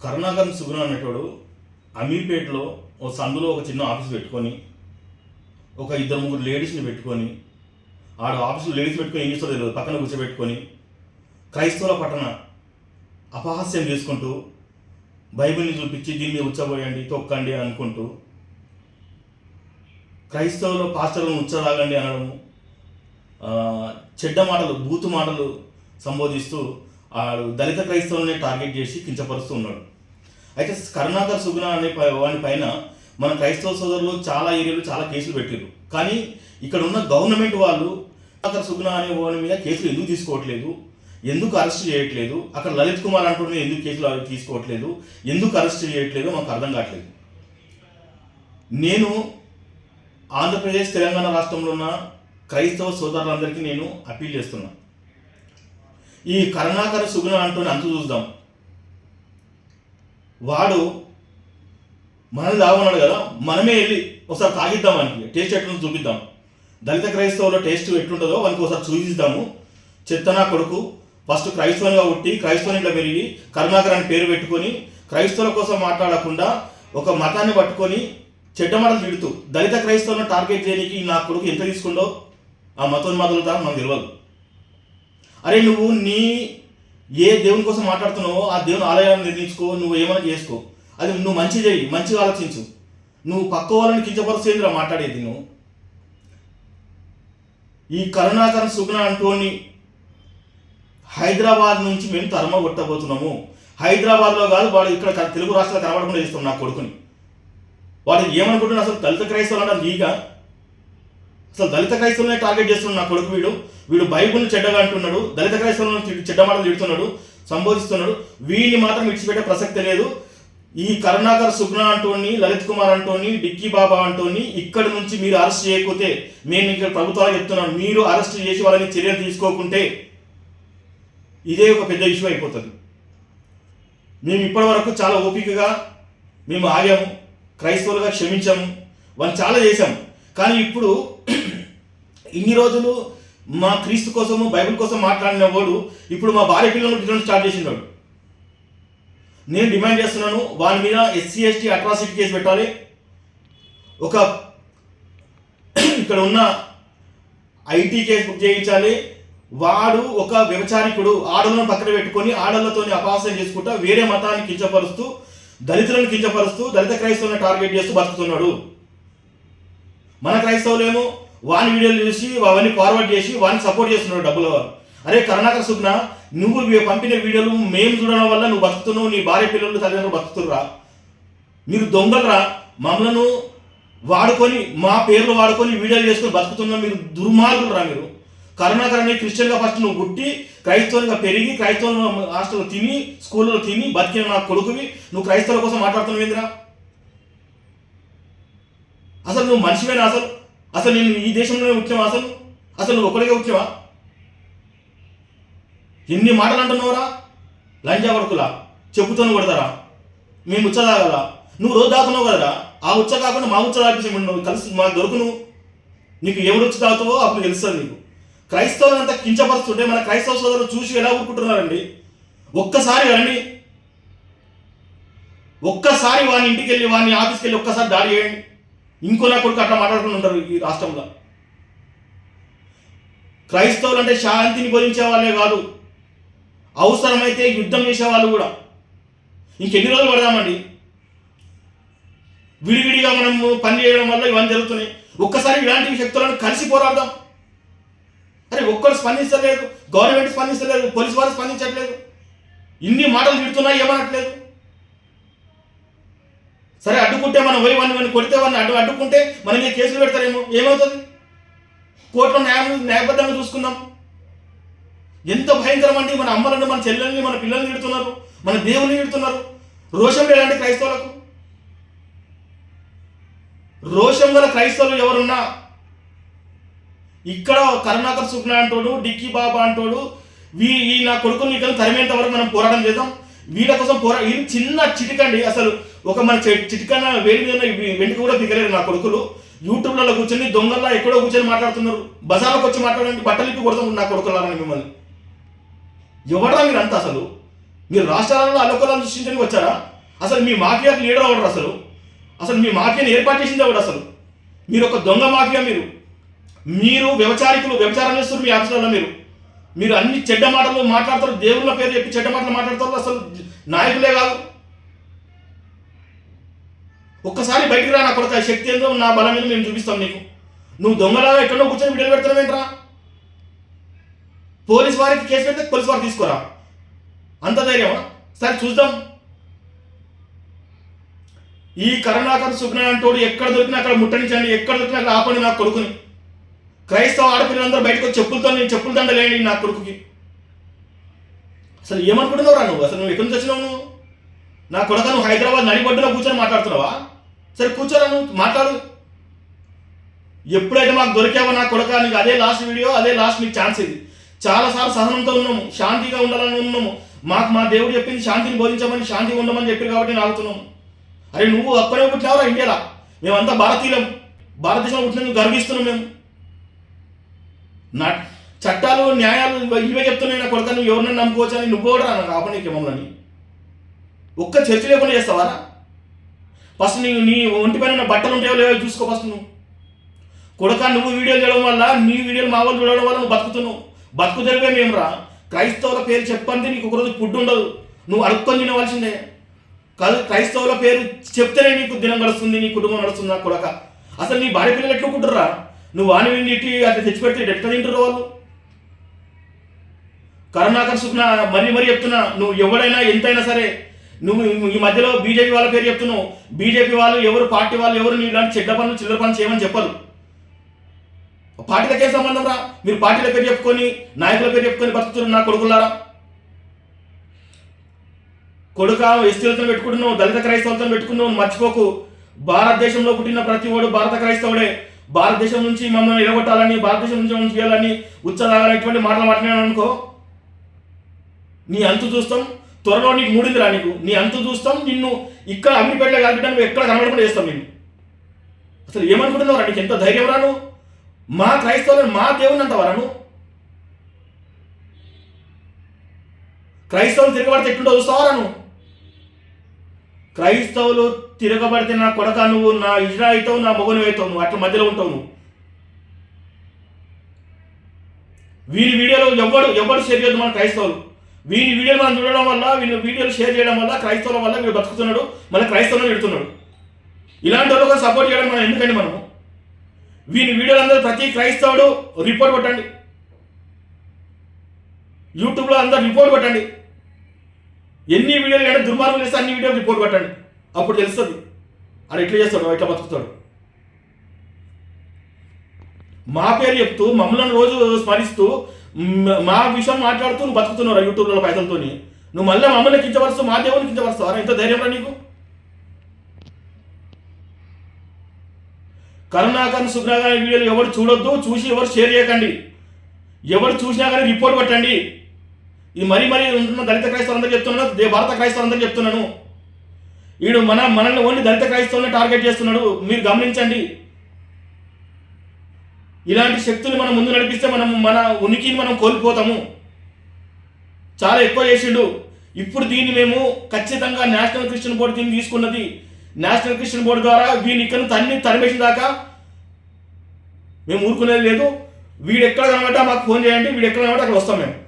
కరుణాకర్ సుగుణ అనేటోడు అమీర్పేటలో ఓ సందులో ఒక చిన్న ఆఫీస్ పెట్టుకొని ఒక ఇద్దరు ముగ్గురు లేడీస్ని పెట్టుకొని ఆడ ఆఫీసులో లేడీస్ పెట్టుకొని ఏం చేస్తారో తెలియదు. పక్కన కూర్చోబెట్టుకొని క్రైస్తవుల పట్టణ అపహాస్యం చేసుకుంటూ బైబిల్ని చూపించి దీన్ని ఉచ్చబోయండి తొక్కండి అనుకుంటూ క్రైస్తవులు పాస్టర్లను ఉచ్చరాగండి అనడము చెడ్డ మాటలు బూతు మాటలు సంబోధిస్తూ ఆడు దళిత క్రైస్తవులనే టార్గెట్ చేసి కించపరుస్తూ ఉన్నాడు. అయితే కరుణాకర్ సుగుణ అనే ప- వాని పైన మన క్రైస్తవ సోదరులు చాలా ఏరియాలో చాలా కేసులు పెట్టారు కానీ ఇక్కడ ఉన్న గవర్నమెంట్ వాళ్ళు కరుణాకర్ సుగుణ అనే వాని మీద కేసులు ఎందుకు తీసుకోవట్లేదు? ఎందుకు అరెస్ట్ చేయట్లేదు? అక్కడ లలిత్ కుమార్ అంటున్న ఎందుకు కేసులు తీసుకోవట్లేదు? ఎందుకు అరెస్ట్ చేయట్లేదు? మాకు అర్థం కావట్లేదు. నేను ఆంధ్రప్రదేశ్ తెలంగాణ రాష్ట్రంలో ఉన్న క్రైస్తవ సోదరులందరికీ నేను అప్పీల్ చేస్తున్నా. ఈ కరుణాకర సుగుణ అంటూనే అంత చూద్దాం. వాడు మనల్ని తాగున్నాడు కదా మనమే వెళ్ళి ఒకసారి తాగిద్దాం మనకి టేస్ట్ ఎట్లుందో చూపిద్దాం. దళిత క్రైస్తవుల టేస్ట్ ఎట్లుంటుందో వానికి ఒకసారి చూపిద్దాము. చెత్తనా కొడుకు ఫస్ట్ క్రైస్తవునిగా పుట్టి క్రైస్తవునిగా పెరిగి కరుణాకర్ అని పేరు పెట్టుకొని క్రైస్తవుల కోసం మాట్లాడకుండా ఒక మతాన్ని పట్టుకొని చెడ్డ మాటలు తిడుతూ దళిత క్రైస్తవులను టార్గెట్ చేయడానికి నా కొడుకు ఎంత తీసుకుండో ఆ మతోన్మాదులు మనకు తెలియదు అరే నువ్వు నీ ఏ దేవుని కోసం మాట్లాడుతున్నావో ఆ దేవుని ఆలయాన్ని నిర్మించుకో నువ్వు ఏమైనా చేసుకో. అది నువ్వు మంచి చేయి మంచిగా ఆలోచించు. నువ్వు పక్క వాళ్ళని కించపరుస్తేందిరా మాట్లాడేది నువ్వు? ఈ కరుణాకరణ సుగుణ అంటోని హైదరాబాద్ నుంచి మేము తరమ కొట్టబోతున్నాము. హైదరాబాద్లో కాదు వాడు ఇక్కడ తెలుగు రాష్ట్రాలు కనబడకుండా చేస్తాం నా కొడుకుని. వాడు ఏమనుకుంటున్నా అసలు దళిత క్రైస్తవులు అంటే నీగా? అసలు దళిత క్రైస్తవులనే టార్గెట్ చేస్తున్నాడు నా కొడుకు వీడు. వీడు బైబుల్ని చెడ్డగా అంటున్నాడు దళిత క్రైస్తవులను చెడ్డ మాటలు తిడుతున్నాడు సంబోధిస్తున్నాడు. వీడిని మాత్రం విడిచిపెట్టే ప్రసక్తి లేదు. ఈ Karunakar Sugna Antony Lalit Kumar Antony dicky బాబా అంటోని ఇక్కడ నుంచి మీరు అరెస్ట్ చేయకపోతే మేము ఇక్కడ ప్రభుత్వాలు చెప్తున్నాను. మీరు అరెస్ట్ చేసి వాళ్ళని చర్యలు తీసుకోకుంటే ఇదే ఒక పెద్ద ఇష్యూ అయిపోతుంది. మేము ఇప్పటి వరకు చాలా ఓపికగా మేము ఆగాము క్రైస్తవులుగా క్షమించాము వాళ్ళు చాలా చేశాము. కానీ ఇప్పుడు ఇన్ని రోజులు మా క్రీస్తు కోసము బైబిల్ కోసం మాట్లాడిన వాడు ఇప్పుడు మా భార్య పిల్లలను తినడం స్టార్ట్ చేసినాడు నేను డిమాండ్ చేస్తున్నాను వాని మీద ఎస్సీ ఎస్టీ అట్రాసిటీ కేసు పెట్టాలి. ఒక ఇక్కడ ఉన్న ఐటీ కేసు బుక్ చేయించాలి. వాడు ఒక వ్యభిచారికుడు ఆడలను పక్కన పెట్టుకొని ఆడలతోని అపహాస్యం చేసుకుంటా వేరే మతాన్ని కించపరుస్తూ దళితులను కించపరుస్తూ దళిత క్రైస్తవులను టార్గెట్ చేస్తూ బతుకుతున్నాడు. మన క్రైస్తవులేమో వాని వీడియోలు చూసి అవన్నీ ఫార్వర్డ్ చేసి వాడిని సపోర్ట్ చేస్తున్నాడు డబ్బుల వారు. అరే కరుణాకర్ సుగ్న నువ్వు పంపిన వీడియోలు మేము చూడడం వల్ల నువ్వు బతుకుతున్నావు నీ భార్య పిల్లలు తల్లిదండ్రులు బతుకుతుర్రా? మీరు దొంగలరా? మమ్మలను వాడుకొని మా పేర్లు వాడుకొని వీడియోలు చేసుకొని బతుకుతున్నా మీరు దుర్మార్గులరా మీరు? కరుణాకర్ అనే క్రిస్టియన్గా ఫస్ట్ నువ్వు పుట్టి క్రైస్తవునిగా పెరిగి క్రైస్తవ హాస్టల్లో తిని స్కూల్లో తిని బతికిన నా కొడుకువి నువ్వు క్రైస్తవుల కోసం మాట్లాడుతున్నావు ఏందిరా? అసలు నువ్వు మనిషివేనా అసలు? అసలు నేను ఈ దేశంలోనే పుట్టినావా అసలు? అసలు నువ్వు ఒకరిగా పుట్టినావా ఎన్ని మాటలు అంటున్నావురా? లంజా వరకులా చెప్పుతోని కొడతారా? మేము ఉచ్చదాగలా నువ్వు రోజు దాకున్నావు కదరా? ఆ ఉచ్చ కాకుండా మా ఉచ్చ తాగితే నువ్వు కలిసి మాకు దొరుకు నువ్వు నీకు ఎవరు వచ్చి తాగుతావో అప్పుడు తెలుస్తుంది నీకు. క్రైస్తవులంతా కించపరుస్తుంటే మన క్రైస్తవ సోదరులు చూసి ఎలా ఊరుకుంటున్నారండి? ఒక్కసారి రండి. ఒక్కసారి వాని ఇంటికి వెళ్ళి వాని ఆఫీస్కి వెళ్ళి ఒక్కసారి దాడి చేయండి. ఇంకో నా కొడుకు అట్లా మాట్లాడుకుని ఉంటారు ఈ రాష్ట్రంలో. క్రైస్తవులు అంటే శాంతిని బోధించే వాళ్ళే కాదు. అవసరమైతే యుద్ధం చేసే వాళ్ళు కూడా. ఇంకెన్ని రోజులు పడదామండి? విడివిడిగా మనము పని చేయడం వల్ల ఇవన్నీ జరుగుతున్నాయి. ఒక్కసారి ఇలాంటి శక్తులను కలిసి పోరాడదాం. అరే ఒక్కరు స్పందించలేదు గవర్నమెంట్ స్పందించలేదు పోలీస్ వారు స్పందించట్లేదు. ఇన్ని మాటలు తిడుతున్నా ఏమనట్లేదు. సరే అడ్డుకుంటే మనం పోయి వాడిని వాడిని కొడితే వాడిని అడ్డు అడ్డుకుంటే మన మీద కేసులు పెడతారేమో? ఏమవుతుంది? కోర్టులో న్యాయం న్యాయబద్ధంగా చూసుకుందాం. ఎంత భయంకరం అండి మన అమ్మలను మన చెల్లెల్ని మన పిల్లల్ని తిడుతున్నారు మన దేవుని తిడుతున్నారు. రోషం లేదండి క్రైస్తవులకు. రోషం గల క్రైస్తవులు ఎవరున్నా ఇక్కడ కరుణాకర్ సుఖ్న అంటోడు డిక్కీ బాబా అంటోడు వీ ఈ నా కొడుకుని ఇక్కడ తరిమేంత వరకు మనం పోరాటం చేద్దాం. వీళ్ళ కోసం పోరా ఇది చిన్న చిటికండి. అసలు ఒక మన చి- చిటికన వేడి మీద వెంట కూడా దిగలేరు నా కొడుకులు. యూట్యూబ్లలో కూర్చొని దొంగల్లో ఎక్కడో కూర్చొని మాట్లాడుతున్నారు. బజార్లోకి వచ్చి మాట్లాడండి బట్టలు ఇప్పి కొడతాం నా కొడుకులారని మిమ్మల్ని. ఎవడరా మీరు అంత అసలు? మీరు రాష్ట్రాలలో అల్లకొల్లాలు సృష్టించడానికి వచ్చారా? అసలు మీ మాఫియాకి లీడర్ అవ్వడు అసలు? అసలు మీ మాఫియాని ఏర్పాటు చేసింది ఎవడు అసలు? మీరు ఒక దొంగ మాఫియా మీరు. మీరు వ్యవచారికులు వ్యవచారం చేస్తున్నారు మీ ఆఫీసులలో మీరు. మీరు అన్ని చెడ్డ మాటలు మాట్లాడతారు దేవుళ్ళ పేరు చెప్పి చెడ్డ మాటలు మాట్లాడతారు అసలు నాయకులే కాదు. ఒక్కసారి బయటికి రా నా కొడుకు శక్తి ఏందో నా బలం మీద మేము చూపిస్తాం నీకు. నువ్వు దొంగలాగా ఎక్కడో కూర్చొని వీడియోలు పెడతావేంట్రా పోలీస్ వారికి కేసు పెడితే పోలీస్ వారు తీసుకోరా? అంత ధైర్యమా? సరే చూద్దాం. ఈ కరుణాకర్ సుగ్నారాయణ తోడు ఎక్కడ దొరికినా అక్కడ ముట్టనించండి ఎక్కడ దొరికినా అక్కడ ఆపండి నా కొడుకుని. క్రైస్తవ ఆడపిల్లలందరూ బయటకు చెప్పులతో నేను చెప్పులు దండలేని నా కొడుకుకి. అసలు ఏమనుకుంటున్నావు రా నువ్వు? అసలు నువ్వు ఎక్కడి నుంచి వచ్చినావు నువ్వు? నా కొడుక నువ్వు హైదరాబాద్ నడిబడ్డులో కూర్చొని మాట్లాడుతున్నావా? సరే కూర్చోరా నువ్వు మాట్లాడు. ఎప్పుడైతే మాకు దొరికావో నా కొడక నీకు అదే లాస్ట్ వీడియో అదే లాస్ట్ నీకు ఛాన్స్ ఇది. చాలాసార్లు సహనంతో ఉన్నాము శాంతిగా ఉండాలని ఉన్నాము. మాకు మా దేవుడు చెప్పింది శాంతిని బోధించమని శాంతిగా ఉండమని చెప్పారు కాబట్టి నేను ఆగుతున్నాము. అరే నువ్వు అక్కడే పుట్టినావురా ఇండియాలో? మేమంతా భారతీయులం. భారతదేశంలో పుట్టినందుకు గర్విస్తున్నాం మేము. నా చట్టాలు న్యాయాలు ఇవే చెప్తున్నాయి నా కొడుక నువ్వు ఎవరినైనా నమ్ముకోవచ్చు అని నువ్వు కూడా నాకు ఆపనీకి మమ్మల్ని ఒక్క చర్చ లేకుండా చేస్తావా ఫస్ట్ నీ నీ ఒంటిపైన పైన బట్టలు ఉంటాయో లేవో చూసుకో ఫస్ట్ నువ్వు. కొడక నువ్వు వీడియోలు చేయడం వల్ల నీ వీడియోలు మా వాళ్ళు చూడడం వల్ల నువ్వు బతుకుతున్నావు. బతుకు తెలివే మేము రా క్రైస్తవుల పేరు చెప్పండి నీకు ఒకరోజు ఫుడ్ ఉండదు. నువ్వు అడుక్కొని తినవలసిందే. కాదు క్రైస్తవుల పేరు చెప్తేనే నీకు దినం గడుస్తుంది నీ కుటుంబం నడుస్తుంది నా కొడక? అసలు నీ భార్య పిల్లలు ఎట్లుకుంటుర్రా నువ్వు వాని విని అట్లా తెచ్చిపెడితే ఎట్లా తింటారు వాళ్ళు? కరుణాకర్ సుఖ్న మరీ మరీ చెప్తున్నా నువ్వు ఎవడైనా ఎంతైనా సరే నువ్వు ఈ మధ్యలో బీజేపీ వాళ్ళ పేరు చెప్తున్నావు. బీజేపీ వాళ్ళు ఎవరు పార్టీ వాళ్ళు ఎవరు నీ ఇలాంటి చెడ్డ పనులు చిల్లర పనులు చేయమని చెప్పరు. పార్టీలకే సంబంధం రా. మీరు పార్టీల పేరు చెప్పుకొని నాయకుల పేరు చెప్పుకొని బతుకుతున్నారు నా కొడుకులారా? కొడుక ఎస్టీలతో పెట్టుకుంటున్నావు దళిత క్రైస్తవులతో పెట్టుకున్నావు మర్చిపోకు. భారతదేశంలో పుట్టిన ప్రతి వాడు భారత క్రైస్తవుడే. భారతదేశం నుంచి మమ్మల్ని ఎడగొట్టాలని భారతదేశం నుంచి మనం చేయాలని ఉత్సాహాలని ఇటువంటి మాటలు మాట్లాడాను అనుకో నీ అంతు చూస్తాం త్వరలో నీకు మూడిందిరా నీకు. నీ అంతు చూస్తాం నిన్ను ఇక్కడ అమ్మిపేటలో కాకుండా నువ్వు ఎక్కడ కనబడకుండా చేస్తాం నిన్ను. అసలు ఏమనుకుంటున్నావు నీకు? ఎంత ధైర్యం రాను మా క్రైస్తవులను మా దేవుని అంత వరను క్రైస్తవులు తిరగబడితే ఎట్లుంటో చూస్తావా నువ్వు? క్రైస్తవులు తిరగబడితే నా కొడక నువ్వు నా ఇజ్రా అవుతావు నా మొగను అవుతావు నువ్వు అట్లా మధ్యలో ఉంటావు నువ్వు. వీరి వీడియోలో ఎవ్వడు ఎవ్వరు షేర్ చేయదు మన క్రైస్తవులు. వీరి వీడియోలు మనం చూడడం వల్ల వీళ్ళ వీడియోలు షేర్ చేయడం వల్ల క్రైస్తవుల వల్ల వీడు బతుకుతున్నాడు మళ్ళీ క్రైస్తవులను పెడుతున్నాడు ఇలాంటి వాళ్ళు సపోర్ట్ చేయడం మనం ఎందుకండి మనము? వీని వీడియోలు అందరూ ప్రతి క్రైస్తవుడు రిపోర్ట్ కొట్టండి. యూట్యూబ్లో అందరు రిపోర్ట్ కొట్టండి. ఎన్ని వీడియోలు కానీ దుర్మార్గం చేస్తే అన్ని వీడియోలు రిపోర్ట్ కొట్టండి. అప్పుడు తెలుస్తుంది. అది ఎట్లా చేస్తాడు ఎట్లా బతుకుతాడు. మా పేరు చెప్తూ మమ్మల్ని రోజు స్మరిస్తూ మా విషయం మాట్లాడుతూ నువ్వు బతుకుతున్నావు యూట్యూబ్లో పైసలతో నువ్వు మళ్ళీ మమ్మల్ని కించపరుస్తూ మా దేవుని కించపరుస్తావు? ఎంత ధైర్యం రా నీకు. కరుణాకర్ సుగ్నాగారి వీడియోలు ఎవరు చూడొద్దు చూసి ఎవరు షేర్ చేయకండి. ఎవరు చూసినా కానీ రిపోర్ట్ పెట్టండి ఇది మరీ మరీ ఉంటున్న దళిత క్రైస్తవులందరూ చెప్తున్నాను దే భారత క్రైస్తవులందరూ చెప్తున్నాను. వీడు మన మనల్ని ఓన్లీ దళిత క్రైస్తవులను టార్గెట్ చేస్తున్నాడు. మీరు గమనించండి. ఇలాంటి శక్తులు మనం ముందు నడిపిస్తే మనం మన ఉనికిని మనం కోల్పోతాము. చాలా ఎక్కువ చేసిండు. ఇప్పుడు దీన్ని మేము ఖచ్చితంగా నేషనల్ క్రిస్టియన్ బోర్డు దీన్ని తీసుకున్నది. నేషనల్ క్రిస్టియన్ బోర్డు ద్వారా వీని ఇక్కడ తన్ని తరిమేసిన దాకా మేము ఊరుకునేది లేదు. వీడెక్కడ ఎక్కడ కనబడ్డా మాకు ఫోన్ చేయండి. వీడెక్కడ ఎక్కడ కనబడ్డా అక్కడ వస్తాం మేము.